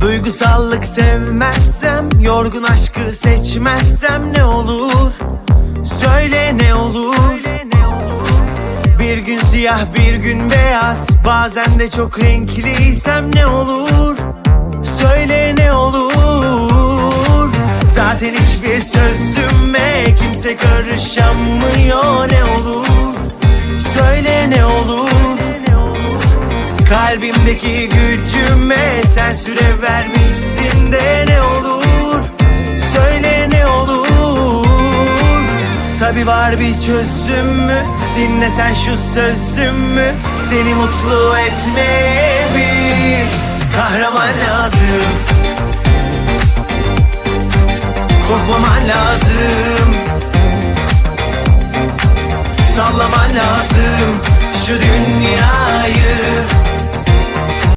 Duygusallık sevmezsem Yorgun aşkı seçmezsem ne olur? Söyle ne olur? Bir gün siyah bir gün beyaz Bazen de çok renkliysem ne olur? Söyle ne olur? Zaten hiçbir sözüme kimse karışamıyor ne olur? Söyle ne olur? Kalbimdeki gücüme süre vermişsin de ne olur? Söyle ne olur? Tabi var bir çözümü Dinle sen şu sözümü Seni mutlu etmeye bir kahraman lazım. Korkmaman lazım. Sallaman lazım